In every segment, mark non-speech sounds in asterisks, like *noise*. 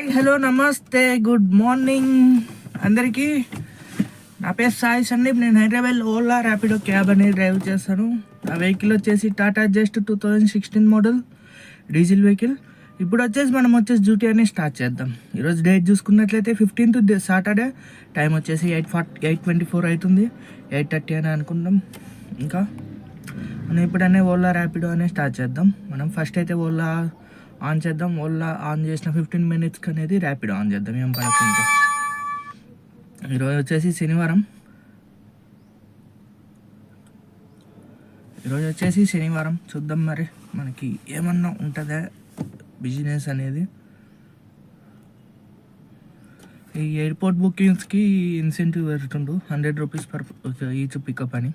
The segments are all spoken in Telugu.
హాయ్ హలో నమస్తే గుడ్ మార్నింగ్. అందరికీ నా పేరు సాయి సందీప్. నేను హైదరాబాద్ ఓలా ర్యాపిడో క్యాబ్ అనేది డ్రైవ్ చేస్తాను. నా వెహికల్ వచ్చేసి Tata just two thousand sixteen model diesel vehicle. ఇప్పుడు వచ్చేసి మనం వచ్చేసి డ్యూటీ అనేది స్టార్ట్ చేద్దాం. ఈరోజు డేట్ చూసుకున్నట్లయితే ఫిఫ్టీన్త్ సాటర్డే. టైం వచ్చేసి eight forty eight twenty four అవుతుంది. ఎయిట్ థర్టీ అని అనుకుందాం ఇంకా మనం ఇప్పుడనే ఓలా ర్యాపిడో అనేది స్టార్ట్ చేద్దాం. మనం ఫస్ట్ అయితే ఓలా ఆన్ చేద్దాం. ఓలా ఆన్ చేసిన ఫిఫ్టీన్ మినిట్స్కి అనేది ర్యాపిడ్ ఆన్ చేద్దాం. ఏం పడకుండా ఈరోజు వచ్చేసి శనివారం. ఈరోజు వచ్చేసి శనివారం. చూద్దాం మరి మనకి ఏమన్నా ఉంటుందా బిజినెస్ అనేది. ఈ ఎయిర్పోర్ట్ బుకింగ్స్కి incentive పెడుతుండు. Hundred rupees per each pickup అని.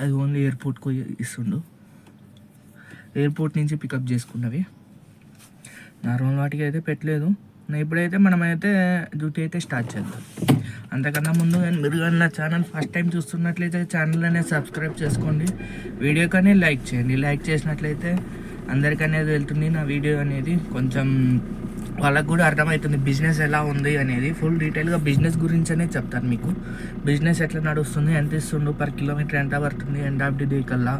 అది ఓన్లీ ఎయిర్పోర్ట్కు ఇస్తుండు. ఎయిర్పోర్ట్ నుంచి పికప్ చేసుకున్నవి. నార్మల్ వాటికి అయితే పెట్టలేదు. ఇప్పుడైతే మనమైతే డ్యూటీ అయితే స్టార్ట్ చేద్దాం. అంతకన్నా ముందు మీరు కానీ నా ఛానల్ ఫస్ట్ టైం చూస్తున్నట్లయితే ఛానల్ అనేది సబ్స్క్రైబ్ చేసుకోండి. వీడియో కానీ లైక్ చేయండి. లైక్ చేసినట్లయితే అందరికీ అనేది వెళ్తుంది. నా వీడియో అనేది కొంచెం వాళ్ళకు కూడా అర్థమవుతుంది బిజినెస్ ఎలా ఉంది అనేది. ఫుల్ డీటెయిల్గా బిజినెస్ గురించి అనేది చెప్తాను మీకు. బిజినెస్ ఎట్లా నడుస్తుంది ఎంత ఇస్తుండు పర్ కిలోమీటర్ ఎంత పడుతుంది ఎండ్ ఆఫ్ ది డే కల్లా.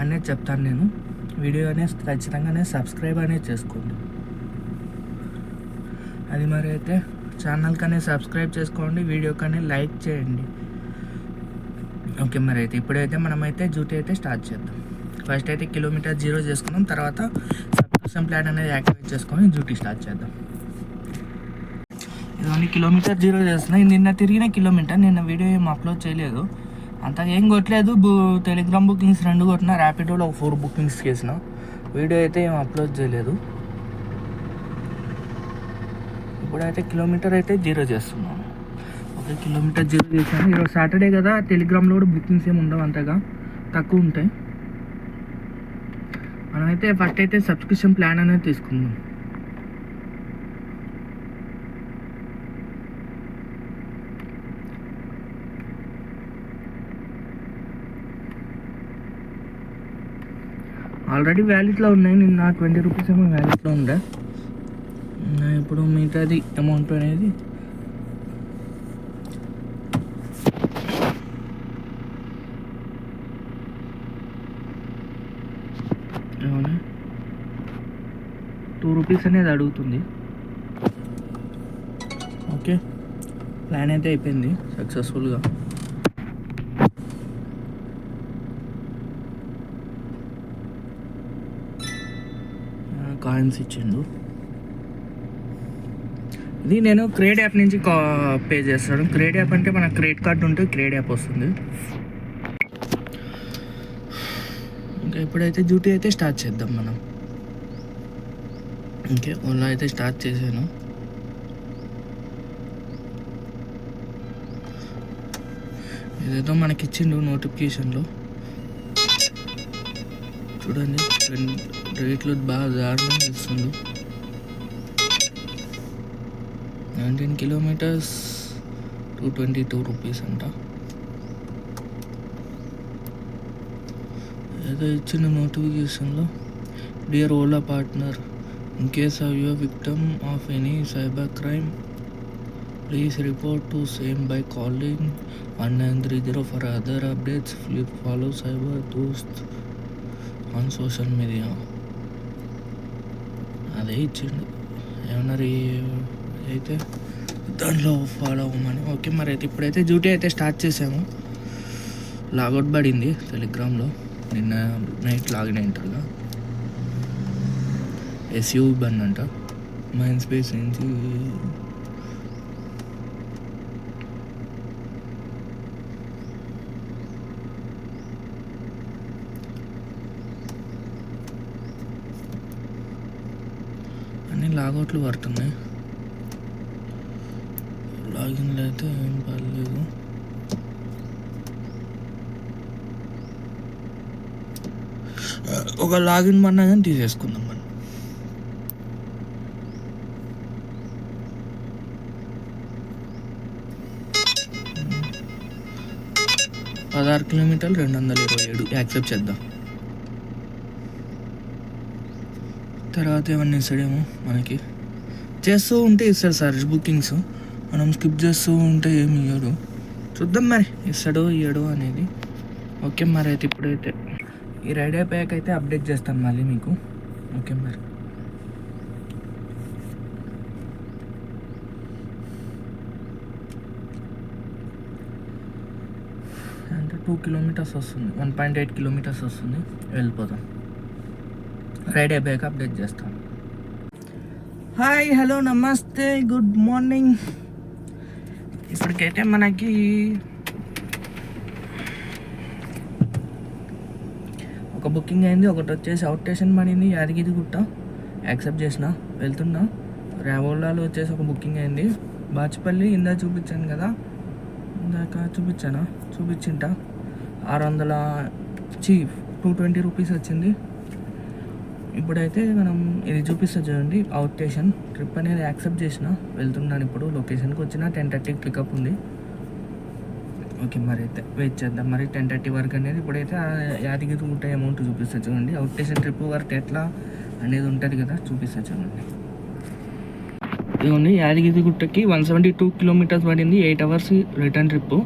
అనేది చెప్తాను నేను. వీడియో అనేది ఖచ్చితంగానే సబ్స్క్రైబ్ అనేది చేసుకోండి. అది మరి అయితే ఛానల్ కానీ సబ్స్క్రైబ్ చేసుకోండి వీడియో కానీ లైక్ చేయండి. ఓకే మరి అయితే ఇప్పుడైతే మనమైతే డ్యూటీ అయితే స్టార్ట్ చేద్దాం. ఫస్ట్ అయితే కిలోమీటర్ జీరో చేసుకున్నాం తర్వాత సబ్స్క్రిప్షన్ ప్లాన్ అనేది యాక్టివేట్ చేసుకొని డ్యూటీ స్టార్ట్ చేద్దాం. ఇదోని కిలోమీటర్ జీరో చేస్తున్నాయి నిన్న తిరిగిన కిలోమీటర్ నిన్న వీడియో ఏం అప్లోడ్ చేయలేదు. అంత ఏం కొట్టలేదు. బు టెలిగ్రామ్ బుకింగ్స్ రెండు కొట్టిన. ర్యాపిడోలో ఒక ఫోర్ బుకింగ్స్ చేసిన. వీడియో అయితే ఏం అప్లోడ్ చేయలేదు. ఇప్పుడైతే కిలోమీటర్ అయితే జీరో చేస్తున్నాను. ఒక కిలోమీటర్ జీరో చేశాను. ఈరోజు సాటర్డే కదా. టెలిగ్రామ్లో కూడా బుకింగ్స్ ఏమి ఉండవు అంతగా. తక్కువ ఉంటాయి. మనమైతే ఫస్ట్ అయితే సబ్స్క్రిప్షన్ ప్లాన్ అనేది తీసుకుందాం. ఆల్రెడీ వ్యాలెట్లో ఉన్నాయి. నిన్న ట్వంటీ రూపీస్ ఏమో వ్యాలెట్లో ఉండే. ఇప్పుడు మిగతాది అమౌంట్ అనేది టూ రూపీస్ అనేది అడుగుతుంది. ఓకే. ప్లాన్ అయితే అయిపోయింది సక్సెస్ఫుల్గా. కాయిన్స్ ఇచ్చిండు. ఇది నేను క్రేడ్ యాప్ నుంచి కా పే చేస్తాను. క్రెడిట్ యాప్ అంటే మన క్రెడిట్ కార్డు ఉంటే క్రేడ్ యాప్ వస్తుంది. ఇంకా ఇప్పుడైతే డ్యూటీ అయితే స్టార్ట్ చేద్దాం మనం. ఓకే ఓలా అయితే స్టార్ట్ చేశాను. ఏదైతే మనకి ఇచ్చిండు నోటిఫికేషన్లో. చూడండి రెండు రేట్లు బాగా దారుణం ఇస్తుంది nineteen kilometres two twenty two rupees అంట. ఏదో ఇచ్చిన నోటిఫికేషన్లో dear Ola partner in case of your victim of any cyber crime please report to same by calling one nine three zero for other updates flip follow cyber Dost on social media అదే ఇచ్చిండు. ఏమన్నా రీ- అయితే దాంట్లో ఫాలో అవ్వమని. ఓకే మరి అయితే ఇప్పుడైతే డ్యూటీ అయితే స్టార్ట్ చేసాము లాగౌట్ పడింది టెలిగ్రామ్లో నిన్న నైట్ లాగిన్ అయింటారుగా ఎస్యూ బన్ అంట. మైండ్ స్పేస్ నుంచి కానీ లాగౌట్లు పడుతున్నాయి? లాగిన్లు అయితే ఏం పర్లేదు. ఒక లాగిన్ పడినా కానీ తీసేసుకుందాం మనం. పదహారు కిలోమీటర్లు రెండు వందల ఇరవై ఏడు. యాక్సెప్ట్ చేద్దాం. తర్వాత ఏమన్నా ఇస్తాడేమో మనకి. చేస్తూ ఉంటే ఇస్తాడు సార్ బుకింగ్స్ మనం స్కిప్ చేస్తూ ఉంటే ఏమి ఇవ్వడు చూద్దాం మరి ఇస్తాడో ఇయ్యడో అనేది. ఓకే మరి అయితే ఇప్పుడైతే. ఈ రైడ్ అయిపోయాక అయితే అప్డేట్ చేస్తాను మళ్ళీ మీకు. ఓకే మరి. అంటే టూ కిలోమీటర్స్ వస్తుంది. వన్ పాయింట్ ఎయిట్ కిలోమీటర్స్ వస్తుంది. వెళ్ళిపోతాం రైడ్ అయిపోయాక అప్డేట్ చేస్తాం. హాయ్ హలో నమస్తే గుడ్ మార్నింగ్ ఇప్పటికైతే మనకి ఒక బుకింగ్ అయింది ఒకటి వచ్చేసి అవుట్ స్టేషన్ పడింది యాదగిరి గుట్ట యాక్సెప్ట్ చేసిన వెళ్తున్నా. రావోలాలో వచ్చేసి ఒక బుకింగ్ అయింది. బాచిపల్లి ఇందా చూపించాను కదా. ఇందాక చూపించానా? చూపించింట. ఆరు వందల చీఫ్ టూ ట్వంటీ రూపీస్ వచ్చింది. ఇప్పుడైతే మనం ఇది చూపిస్తా చూడండి అవుట్ స్టేషన్ ట్రిప్ అనేది యాక్సెప్ట్ చేసిన వెళ్తున్నాను ఇప్పుడు. లొకేషన్కి వచ్చిన టెన్ థర్టీకి పికప్ ఉంది. ఓకే మరి అయితే వెయిట్ చేద్దాం. మరి టెన్ థర్టీ వరకు అనేది ఇప్పుడైతే ఆ యాదగిరి గుట్ట అమౌంట్ చూపిస్తా చూడండి. అవుట్ స్టేషన్ ట్రిప్ వరకు ఎట్లా అనేది ఉంటుంది కదా చూపిస్తా చూడండి. ఇదిగోండి యాదగిరి గుట్టకి వన్ సెవెంటీ టూ కిలోమీటర్స్ పడింది. Eight hours return trip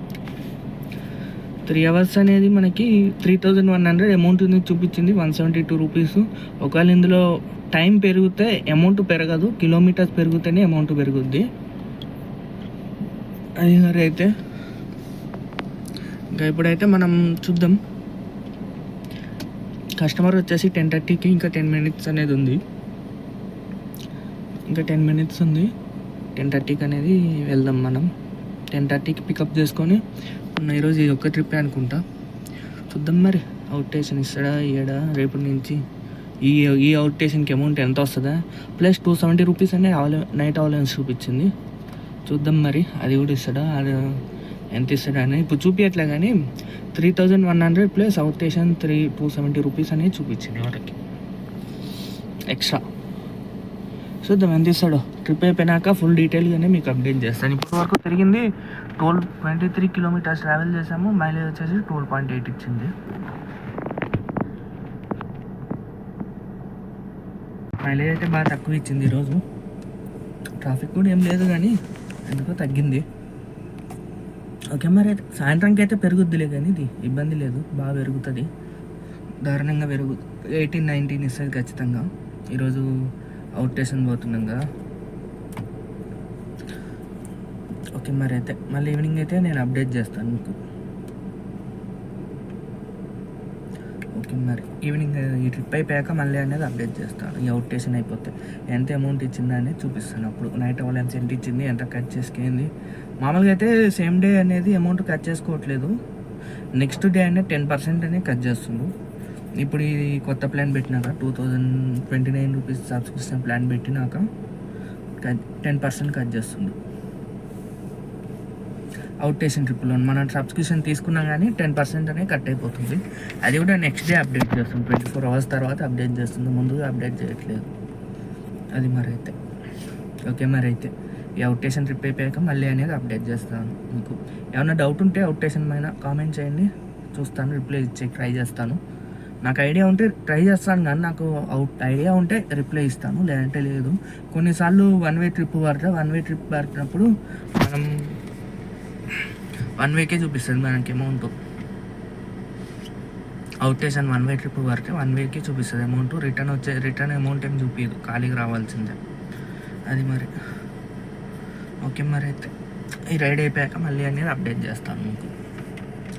three hours అనేది మనకి three thousand one hundred amount ఉంది చూపించింది వన్ సెవెంటీ టూ రూపీస్ ఒకవేళ ఇందులో టైం పెరిగితే అమౌంట్ పెరగదు కిలోమీటర్స్ పెరిగితేనే అమౌంట్ పెరుగుద్ది. అది మరి అయితే. ఇంకా ఇప్పుడైతే మనం చూద్దాం. కస్టమర్ వచ్చేసి టెన్ థర్టీకి ఇంకా టెన్ మినిట్స్ అనేది ఉంది. ఇంకా టెన్ మినిట్స్ ఉంది. టెన్ థర్టీకి అనేది వెళ్దాం మనం. టెన్ థర్టీకి పికప్ చేసుకొని ఈరోజు ఈ ఒక్క ట్రిప్పే అనుకుంటా. చూద్దాం మరి. అవుటేషన్ ఇస్తాడా ఇయ్యడా? రేపటి నుంచి ఈ ఈ అవుటేషన్కి అమౌంట్ ఎంత వస్తుందా? ప్లస్ టూ సెవెంటీ రూపీస్ అనే అవలే నైట్ అవలెన్స్ చూపించింది. చూద్దాం మరి. అది కూడా ఇస్తాడా? అది ఎంత ఇస్తాడా అని. ఇప్పుడు చూపించట్లే కానీ three thousand one hundred plus outstation three two seventy rupees అనేది చూపించింది వాళ్ళకి. ఎక్స్ట్రా చూద్దాం ఎంత ఇస్తాడో ట్రిప్ అయిపోయినాక ఫుల్ డీటెయిల్గానే మీకు అప్డేట్ చేస్తాను. ఇప్పటి వరకు తిరిగింది twelve twenty three kilometres travel చేసాము మైలేజ్ వచ్చేసి ట్వెల్వ్ పాయింట్ ఎయిట్ ఇచ్చింది. మైలేజ్ అయితే బాగా తక్కువ ఇచ్చింది ఈరోజు. ట్రాఫిక్ కూడా ఏం లేదు కానీ ఎందుకో తగ్గింది. ఓకే మరి అయితే సాయంత్రంకి అయితే పెరుగుద్దిలే కానీ ఇది ఇబ్బంది లేదు. బాగా పెరుగుతుంది. దారుణంగా పెరుగు ఎయిటీన్ నైన్టీన్ ఇస్తుంది ఖచ్చితంగా. ఈరోజు అవుట్ స్టేషన్ పోతున్నాం కదా ఓకే మరి అయితే మళ్ళీ ఈవినింగ్ అయితే నేను అప్డేట్ చేస్తాను మీకు. ఓకే మరి ఈవినింగ్ ఈ ట్రిప్ అయిపోయాక మళ్ళీ అనేది అప్డేట్ చేస్తాను. ఈ అవుట్ స్టేషన్ అయిపోతే ఎంత అమౌంట్ ఇచ్చింది అనేది చూపిస్తాను. అప్పుడు నైట్ వాళ్ళు ఎంత సెంట్ ఇచ్చింది ఎంత కట్ చేసుకుంది. మామూలుగా అయితే సేమ్ డే అనేది అమౌంట్ కట్ చేసుకోవట్లేదు. నెక్స్ట్ డే అనేది టెన్ పర్సెంట్ అనేది కట్ చేస్తుండు ఇప్పుడు ఈ కొత్త ప్లాన్ పెట్టినాక two thousand twenty nine rupees subscription plan పెట్టినాక టెన్ పర్సెంట్ కట్ చేస్తుంది. అవుట్ స్టేషన్ ట్రిప్లో మనం సబ్స్క్రిప్షన్ తీసుకున్నా కానీ టెన్ పర్సెంట్ అనేది కట్ అయిపోతుంది. అది కూడా నెక్స్ట్ డే అప్డేట్ చేస్తుంది. ట్వంటీ ఫోర్ అవర్స్ తర్వాత అప్డేట్ చేస్తుంది. ముందుగా అప్డేట్ చేయట్లేదు. అది మరి అయితే. ఓకే మరి అయితే. ఈ అవుట్ స్టేషన్ ట్రిప్ అయిపోయాక మళ్ళీ అనేది అప్డేట్ చేస్తాను మీకు. ఏమైనా డౌట్ ఉంటే అవుట్ స్టేషన్ పైన కామెంట్ చేయండి. చూస్తాను రిప్లై ఇచ్చే ట్రై చేస్తాను. నాకు ఐడియా ఉంటే ట్రై చేస్తాను కానీ నాకు అవుట్ ఐడియా ఉంటే రిప్లై ఇస్తాను లేదంటే లేదు. కొన్నిసార్లు వన్ వే ట్రిప్ పడితే వన్ వే ట్రిప్ పడుతున్నప్పుడు మనం వన్ వేకే చూపిస్తుంది మనకి amount outstation one way trip పడితే వన్ వేకే చూపిస్తుంది అమౌంట్ రిటర్న్ వచ్చే రిటర్న్ అమౌంట్ ఏం చూపించదు ఖాళీకి రావాల్సిందే. అది మరి. ఓకే మరి అయితే ఈ రైడ్ అయిపోయాక మళ్ళీ అనేది అప్డేట్ చేస్తాను మీకు.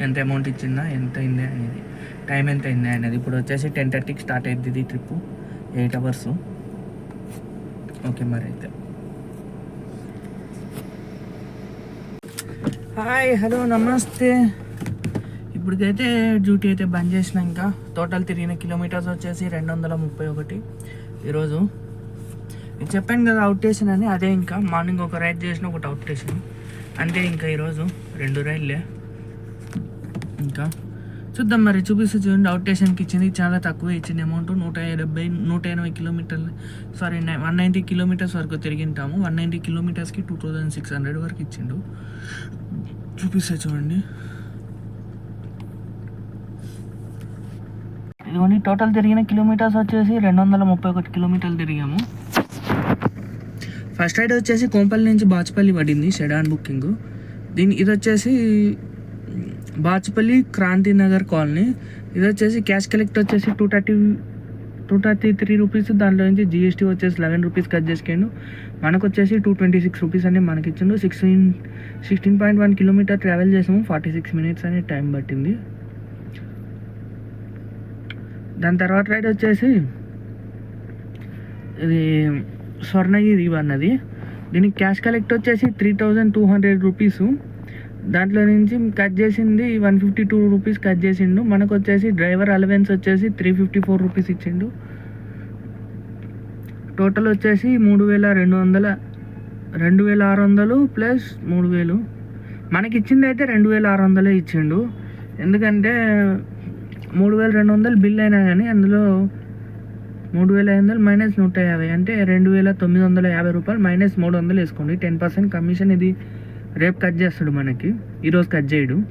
ఎంత అమౌంట్ ఇచ్చిందా ఎంత అయింది అనేది. టైం ఎంత అయింది అనేది. ఇప్పుడు వచ్చేసి టెన్ థర్టీకి స్టార్ట్ అయింది ఇది ట్రిప్ ఎయిట్ అవర్స్ ఓకే మరి అయితే. హాయ్ హలో నమస్తే. ఇప్పటికైతే డ్యూటీ అయితే బంద్ చేసిన ఇంకా. టోటల్ తిరిగిన కిలోమీటర్స్ వచ్చేసి రెండు వందల ముప్పై ఒకటి. ఈరోజు నేను చెప్పాను కదా అవుట్ స్టేషన్ అని అదే ఇంకా. మార్నింగ్ ఒక రైడ్ చేసిన ఒకటి అవుట్ స్టేషన్ అంతే ఇంకా ఈరోజు. రెండు రైళ్ళే. ఇంకా. చూద్దాం మరి చూపిస్తే చూడండి. అవుట్ స్టేషన్కి ఇచ్చింది. చాలా తక్కువ ఇచ్చింది అమౌంట్ నూట డెబ్బై నూట ఎనభై కిలోమీటర్లు సారీ వన్ నైంటీ కిలోమీటర్స్ వరకు తిరిగింటాము. వన్ నైంటీ కిలోమీటర్స్కి టూ థౌజండ్ సిక్స్ హండ్రెడ్ వరకు ఇచ్చిండు. చూపిస్తే చూడండి. ఇది టోటల్ తిరిగిన కిలోమీటర్స్ వచ్చేసి రెండు వందల ముప్పై ఒకటి కిలోమీటర్లు తిరిగాము. ఫస్ట్ రైడ్ వచ్చేసి కోంపల్లి నుంచి బాచుపల్లి పడింది షెడాన్ బుకింగ్ దీని ఇది వచ్చేసి బాచుపల్లి క్రాంతి నగర్ కాలనీ. ఇది వచ్చేసి క్యాష్ కలెక్ట్ వచ్చేసి two thirty two thirty three rupees దాంట్లో నుంచి జిఎస్టీ వచ్చేసి లెవెన్ రూపీస్ కట్ చేసుకుండు మనకు వచ్చేసి టూ ట్వంటీ సిక్స్ రూపీస్ అని మనకి ఇచ్చిండు sixteen sixteen point one kilometre travel చేసాము. ఫార్టీ సిక్స్ మినిట్స్ అనే టైం పట్టింది. దాని తర్వాత రైడ్ వచ్చేసి ఇది స్వర్ణగిరి అన్నది. దీనికి క్యాష్ కలెక్ట్ వచ్చేసి three thousand two hundred rupees దాంట్లో నుంచి కట్ చేసింది one fifty two rupees cut చేసిండు. మనకు వచ్చేసి డ్రైవర్ అలవెన్స్ వచ్చేసి త్రీ ఫిఫ్టీ ఫోర్ రూపీస్ ఇచ్చిండు. టోటల్ వచ్చేసి మూడు వేల రెండు వందల రెండు వేల ఆరు వందలు ప్లస్ మూడు వేలు. మనకి ఇచ్చింది అయితే రెండు వేల ఆరు వందలే ఇచ్చిండు. ఎందుకంటే మూడు వేల రెండు వందలు బిల్ అయినా కానీ అందులో మూడు వేల ఐదు వందలు మైనస్ నూట యాభై అంటే రెండు వేల తొమ్మిది వందల యాభై రూపాయలు మైనస్ మూడు వందలు వేసుకోండి. టెన్ పర్సెంట్ కమిషన్ ఇది రేపు కట్ చేస్తాడు మనకి. ఈరోజు కట్ చేయడు.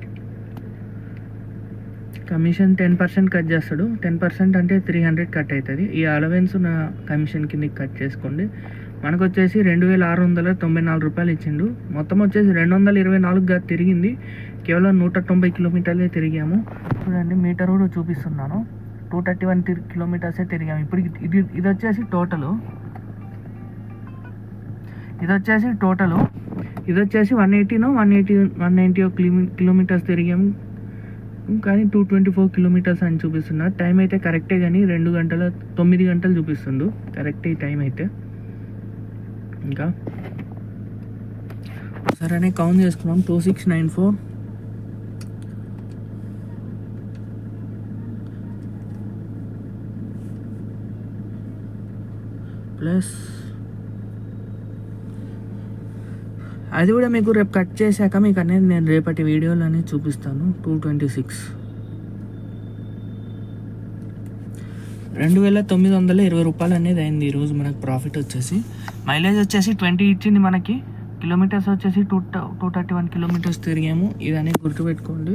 కమిషన్ టెన్ పర్సెంట్ కట్ చేస్తాడు. టెన్ పర్సెంట్ అంటే త్రీ హండ్రెడ్ కట్ అవుతుంది. ఈ అలవెన్స్ నా కమిషన్ కింద కట్ చేసుకోండి. మనకు వచ్చేసి రెండు వేల ఆరు వందల తొంభై నాలుగు రూపాయలు ఇచ్చిండు. మొత్తం వచ్చేసి రెండు వందల ఇరవై నాలుగుగా తిరిగింది. కేవలం నూట తొంభై కిలోమీటర్లే తిరిగాము. చూడండి మీటర్ కూడా చూపిస్తున్నాను. టూ థర్టీ వన్ కిలోమీటర్సే తిరిగాము. ఇప్పుడు ఇది ఇది వచ్చేసి టోటలు ఇది వచ్చేసి టోటలు. ఇది వచ్చేసి one ఎయిటీనో one eighty one ninety kilometres తిరిగాము కానీ టూ ట్వంటీ ఫోర్ కిలోమీటర్స్ అని చూపిస్తున్నా. టైం అయితే కరెక్టే కానీ రెండు గంటల తొమ్మిది గంటలు చూపిస్తుండు. కరెక్టే టైం అయితే. ఇంకా. సరేనే కౌంట్ చేసుకున్నాం two six nine four. Plus అది కూడా మీకు రేపు కట్ చేశాక మీకు అనేది నేను రేపటి వీడియోలోనే చూపిస్తాను. టూ ట్వంటీ సిక్స్ రెండు వేల తొమ్మిది వందల ఇరవై రూపాయలు అనేది అయింది ఈరోజు మనకు ప్రాఫిట్ వచ్చేసి. మైలేజ్ వచ్చేసి ట్వంటీ ఇచ్చింది మనకి. కిలోమీటర్స్ వచ్చేసి two two thirty one kilometres తిరిగాము. ఇది అనేది గుర్తుపెట్టుకోండి.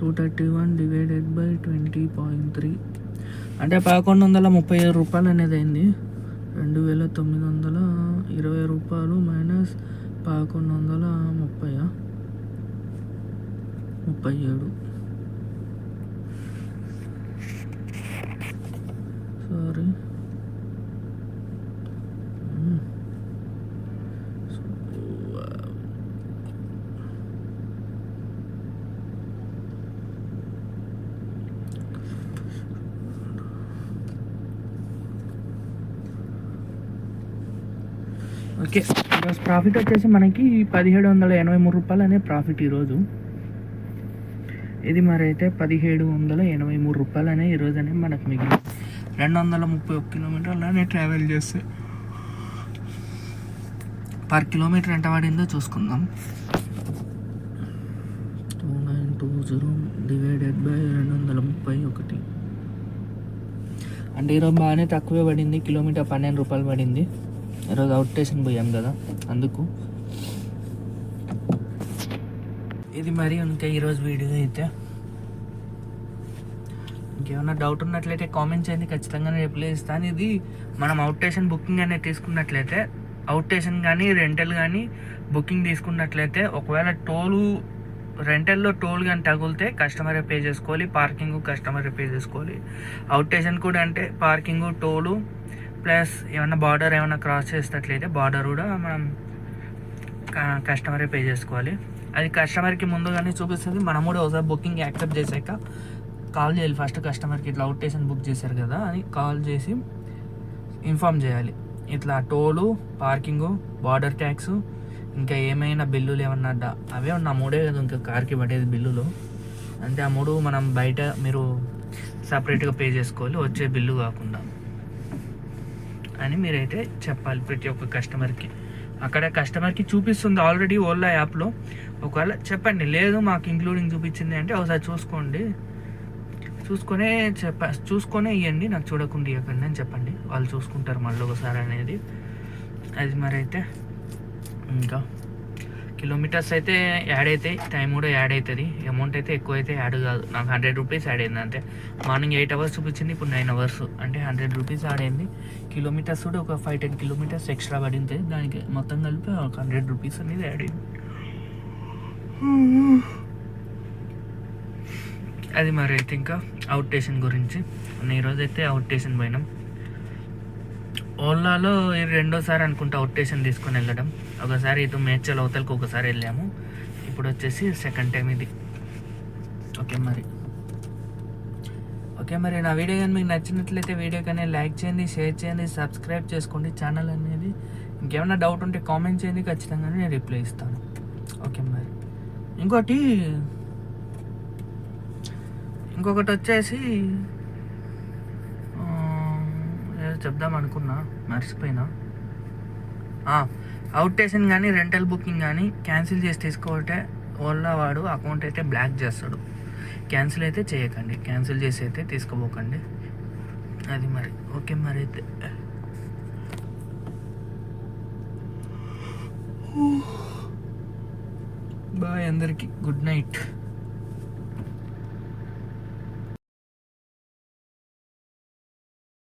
Two thirty one divided by twenty point three అంటే పదకొండు వందల ముప్పై ఏడు రూపాయలు అనేది అయింది. రెండు వేల తొమ్మిది వందల ఇరవై రూపాయలు మైనస్ పదకొండు వందల ముప్పై ముప్పై ఏడు సారీ ఓకే. ఈరోజు ప్రాఫిట్ వచ్చేసి మనకి పదిహేడు వందల ఎనభై మూడు రూపాయలు అనే ప్రాఫిట్ ఈరోజు. ఇది మరి అయితే పదిహేడు వందల ఎనభై మూడు రూపాయలు అనే ఈరోజు అనేది మనకు మిగిలి రెండు వందల ముప్పై ఒక్క కిలోమీటర్లనే ట్రావెల్ చేస్తే పర్ కిలోమీటర్ ఎంత పడిందో చూసుకుందాం. Two nine two zero divided by రెండు వందల ముప్పై ఒకటి. అంటే ఈరోజు బాగానే తక్కువే పడింది కిలోమీటర్ పన్నెండు రూపాయలు పడింది. ఈరోజు అవుట్ స్టేషన్ పోయాం కదా అందుకు. ఇది మరి ఇంకా ఈరోజు వీడియో అయితే. ఇంకేమైనా డౌట్ ఉన్నట్లయితే కామెంట్ చేయండి ఖచ్చితంగా రిప్లై ఇస్తాను ఇది మనం అవుట్ స్టేషన్ బుకింగ్ అనేది తీసుకున్నట్లయితే అవుట్ స్టేషన్ కానీ రెంటల్ కానీ బుకింగ్ తీసుకున్నట్లయితే ఒకవేళ టోలు రెంటల్లో టోల్ కానీ తగిలితే కస్టమరే పే చేసుకోవాలి పార్కింగ్ కస్టమరే పే చేసుకోవాలి. అవుట్ స్టేషన్ కూడా అంటే పార్కింగ్ టోలు ప్లస్ ఏమైనా బార్డర్ ఏమైనా క్రాస్ చేసేటట్లయితే బార్డర్ కూడా మనం కస్టమరే పే చేసుకోవాలి. అది కస్టమర్కి ముందుగానే చూపిస్తుంది. మనం కూడా ఒకసారి బుకింగ్ యాక్సెప్ట్ చేశాక కాల్ చేయాలి. ఫస్ట్ కస్టమర్కి ఇట్లా అవుట్ స్టేషన్ బుక్ చేశారు కదా అని కాల్ చేసి ఇన్ఫామ్ చేయాలి. ఇట్లా టోలు పార్కింగు బార్డర్ ట్యాక్స్ ఇంకా ఏమైనా బిల్లులు ఏమన్నా అవే ఉన్న మూడే కదా ఇంకా కార్కి పడేది బిల్లులు. అంటే ఆ మూడు మనం బయట మీరు సపరేట్గా పే చేసుకోవాలి. వచ్చే బిల్లు కాకుండా. అని మీరైతే చెప్పాలి ప్రతి ఒక్క కస్టమర్కి. అక్కడ కస్టమర్కి చూపిస్తుంది ఆల్రెడీ ఓలా యాప్లో. ఒకవేళ చెప్పండి లేదు మాకు ఇంక్లూడింగ్ చూపించింది అంటే ఒకసారి చూసుకోండి. చూసుకొనే చెప్ప చూసుకొనే ఇవ్వండి నాకు చూడకుండా ఇవ్వకండి అని చెప్పండి. వాళ్ళు చూసుకుంటారు మళ్ళీ ఒకసారి అనేది. అది మరి అయితే ఇంకా కిలోమీటర్స్ అయితే యాడ్ అవుతాయి టైం కూడా యాడ్ అవుతుంది. అమౌంట్ అయితే ఎక్కువ అయితే యాడ్ కాదు. నాకు హండ్రెడ్ రూపీస్ యాడ్ అయింది అంతే. మార్నింగ్ ఎయిట్ అవర్స్ చూపించింది ఇప్పుడు నైన్ అవర్స్ అంటే హండ్రెడ్ రూపీస్ యాడ్ అయింది. కిలోమీటర్స్ కూడా ఒక ఫైవ్ టెన్ కిలోమీటర్స్ ఎక్స్ట్రా పడింది దానికి మొత్తం కలిపి ఒక హండ్రెడ్ రూపీస్ అనేది యాడ్ అయింది. అది మరి అయితే ఇంకా అవుట్ స్టేషన్ గురించి ఈరోజు అయితే అవుట్ స్టేషన్ పోయినాం. ఓలాలో ఇది రెండోసారి అనుకుంటా అవుట్ తీసుకుని తీసుకొని వెళ్ళడం. ఒకసారి ఇటు మేడ్చల్ అవతలకి ఒకసారి వెళ్ళాము. ఇప్పుడు వచ్చేసి సెకండ్ టైం ఇది. ఓకే మరి. ఓకే మరి నా వీడియో కానీ మీకు నచ్చినట్లయితే వీడియో కానీ లైక్ చేయండి షేర్ చేయండి సబ్స్క్రైబ్ చేసుకోండి ఛానల్ అనేది. ఇంకేమైనా డౌట్ ఉంటే కామెంట్ చేయండి ఖచ్చితంగా నేను రిప్లై ఇస్తాను. ఓకే మరి. ఇంకోటి ఇంకొకటి వచ్చేసి ఏదో చెప్దాం అనుకున్నా మర్చిపోయినా. అవుట్ స్టేషన్ కానీ రెంటల్ బుకింగ్ కానీ క్యాన్సిల్ చేసి తీసుకోవటే ఓలా వాడు అకౌంట్ అయితే బ్లాక్ చేస్తాడు. క్యాన్సిల్ అయితే చేయకండి. క్యాన్సిల్ చేసి అయితే తీసుకోపోకండి అది మరి. ఓకే మరి అయితే. *sighs* బాయ్ అందరికీ. Good night.